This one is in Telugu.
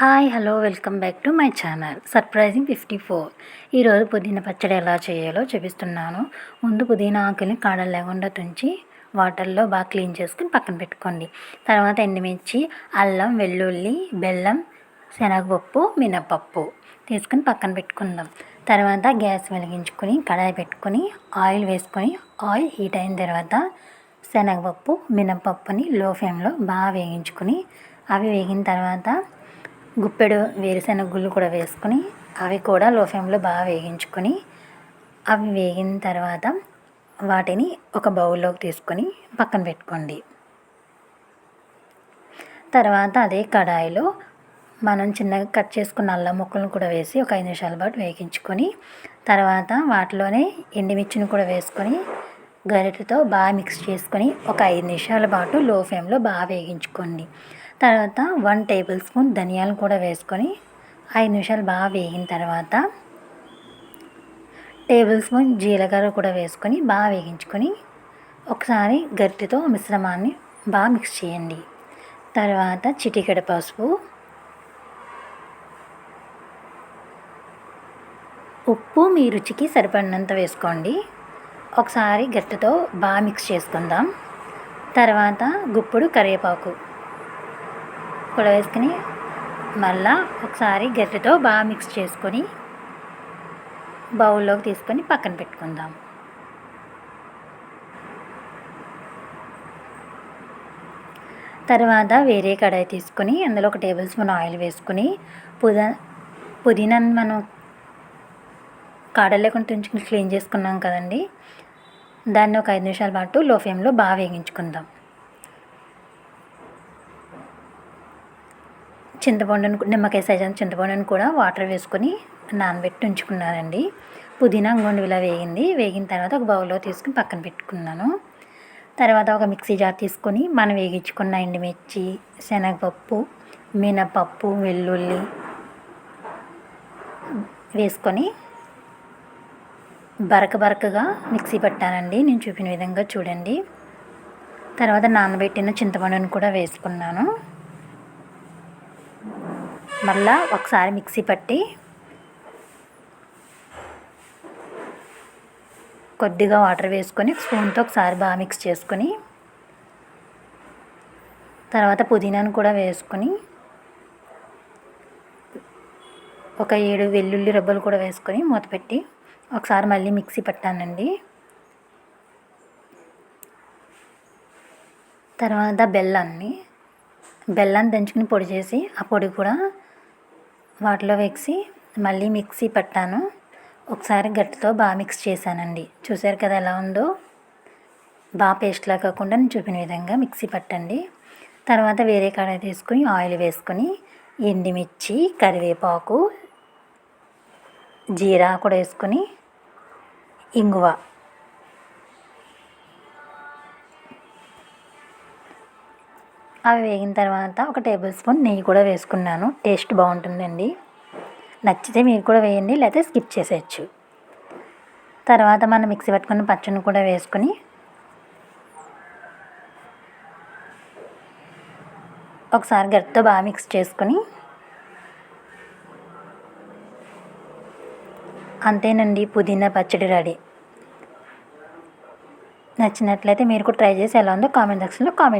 Hi hello welcome back to my channel surprising fifty four. ఈరోజు పుదీనా పచ్చడి ఎలా చేయాలో చూపిస్తున్నాను. ముందు పుదీనా ఆకుని కాడలు లేకుండా తుంచి వాటర్లో బాగా క్లీన్ చేసుకుని పక్కన పెట్టుకోండి. తర్వాత ఎండుమిర్చి అల్లం వెల్లుల్లి బెల్లం శనగపప్పు మినపప్పు తీసుకుని పక్కన పెట్టుకుందాం. తర్వాత గ్యాస్ వెలిగించుకొని కడాయి పెట్టుకొని ఆయిల్ వేసుకొని ఆయిల్ హీట్ అయిన తర్వాత శనగపప్పు మినపప్పుని లో ఫ్లేమ్లో బాగా వేగించుకొని అవి వేగిన తర్వాత గుప్పెడు వేరుశెనగ గుళ్ళు కూడా వేసుకొని అవి కూడా లో ఫ్లేమ్లో బాగా వేగించుకొని అవి వేగిన తర్వాత వాటిని ఒక బౌల్లోకి తీసుకొని పక్కన పెట్టుకోండి. తర్వాత అదే కడాయిలో మనం చిన్నగా కట్ చేసుకున్న అల్లం ముక్కలను కూడా వేసి ఒక ఐదు నిమిషాల పాటు వేగించుకొని తర్వాత వాటిలోనే ఎండుమిర్చిని కూడా వేసుకొని గరిటెతో బాగా మిక్స్ చేసుకొని ఒక ఐదు నిమిషాల పాటు లో ఫ్లేమ్లో బాగా వేగించుకోండి. తర్వాత వన్ టేబుల్ స్పూన్ ధనియాలు కూడా వేసుకొని ఐదు నిమిషాలు బాగా వేగిన తర్వాత టేబుల్ స్పూన్ జీలకర్ర కూడా వేసుకొని బాగా వేగించుకొని ఒకసారి గట్టితో మిశ్రమాన్ని బాగా మిక్స్ చేయండి. తర్వాత చిటికెడ పసుపు ఉప్పు మీ రుచికి సరిపడినంత వేసుకోండి. ఒకసారి గట్టితో బాగా మిక్స్ చేసుకుందాం. తర్వాత గుప్పుడు కరివేపాకు. వేసుకుని మళ్ళా ఒకసారి గరిటెతో బాగా మిక్స్ చేసుకొని బౌల్లోకి తీసుకొని పక్కన పెట్టుకుందాం. తర్వాత వేరే కడాయి తీసుకొని అందులో ఒక టేబుల్ స్పూన్ ఆయిల్ వేసుకుని పుద పుదీనాను మనం కాడలు లేకుండా తుంచుకుని క్లీన్ చేసుకున్నాం కదండి. దాన్ని ఒక ఐదు నిమిషాల పాటు లో ఫ్లేమ్లో బాగా వేగించుకుందాం. చింతపండును నిమ్మకాయ సైజు చింతపండును కూడా వాటర్ వేసుకొని నానబెట్టి ఉంచుకున్నానండి. పుదీనా ఇంకొండి ఇలా వేగింది. వేగిన తర్వాత ఒక బౌల్లో తీసుకుని పక్కన పెట్టుకున్నాను. తర్వాత ఒక మిక్సీ జార్ తీసుకొని మనం వేగించుకున్న ఎండుమిర్చి శనగపప్పు మినపప్పు వెల్లుల్లి వేసుకొని బరక బరకగా మిక్సీ పట్టానండి. నేను చూపిన విధంగా చూడండి. తర్వాత నానబెట్టిన చింతపండును కూడా వేసుకున్నాను. మళ్ళా ఒకసారి మిక్సీ పట్టి కొద్దిగా వాటర్ వేసుకొని స్పూన్తో ఒకసారి బాగా మిక్స్ చేసుకొని తర్వాత పుదీనాను కూడా వేసుకొని ఒక ఏడు వెల్లుల్లి రబ్బలు కూడా వేసుకొని మూత పెట్టి ఒకసారి మళ్ళీ మిక్సీ పట్టానండి. తర్వాత బెల్లాన్ని బెల్లాన్ని దంచుకుని పొడి చేసి ఆ పొడి కూడా వాటిలో వేసి మళ్ళీ మిక్సీ పట్టాను. ఒకసారి గట్టితో బాగా మిక్స్ చేశానండి. చూసారు కదా ఎలా ఉందో? బాగా పేస్ట్లా కాకుండా నేను చూపిన విధంగా మిక్సీ పట్టండి. తర్వాత వేరే కడాయి తీసుకుని ఆయిల్ వేసుకొని ఎండిమిర్చి కరివేపాకు జీరా కూడా వేసుకొని ఇంగువ అవి వేగిన తర్వాత ఒక టేబుల్ స్పూన్ నెయ్యి కూడా వేసుకున్నాను. టేస్ట్ బాగుంటుందండి. నచ్చితే మీరు కూడా వేయండి లేకపోతే స్కిప్ చేసేయచ్చు. తర్వాత మనం మిక్సీ పట్టుకున్న పచ్చడిని కూడా వేసుకొని ఒకసారి గట్టితో బాగా మిక్స్ చేసుకొని అంతేనండి పుదీనా పచ్చడి రెడీ. నచ్చినట్లయితే మీరు కూడా ట్రై చేసి ఎలా ఉందో కామెంట్ సెక్షన్లో కామెంట్